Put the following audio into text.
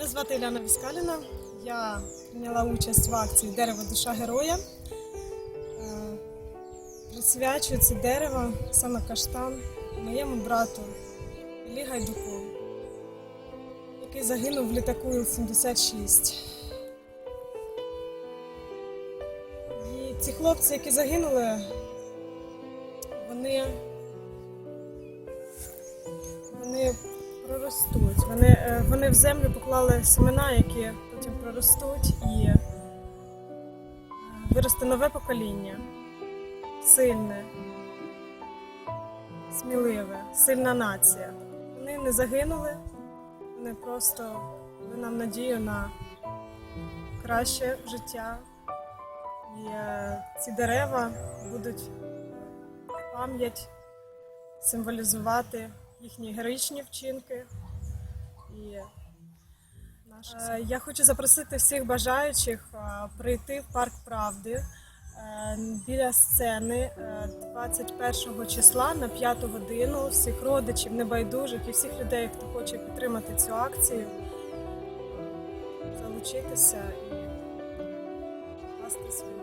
Мене звати Іляна Віскаліна. Я прийняла участь в акції Дерево душа героя. Е, Присвячую це дерево, саме каштан, моєму брату Іллі Гайдуку, який загинув в літаку Іл-76. І ці хлопці, які загинули, вони проростуть. Вони, е, вони в землю поклали семена, які потім проростуть і е, виросте нове покоління. Сильне, сміливе, сильна нація. Вони не загинули, вони просто дали нам надію на краще життя. І е, ці дерева будуть пам'ять символізувати їхні героїчні вчинки. І наш... Е, Я хочу запросити всіх бажаючих е, прийти в парк правди е, біля сцени е, 21 числа на 5 годину. Всіх родичів, небайдужих і всіх людей, хто хоче підтримати цю акцію, залучитися і власти свою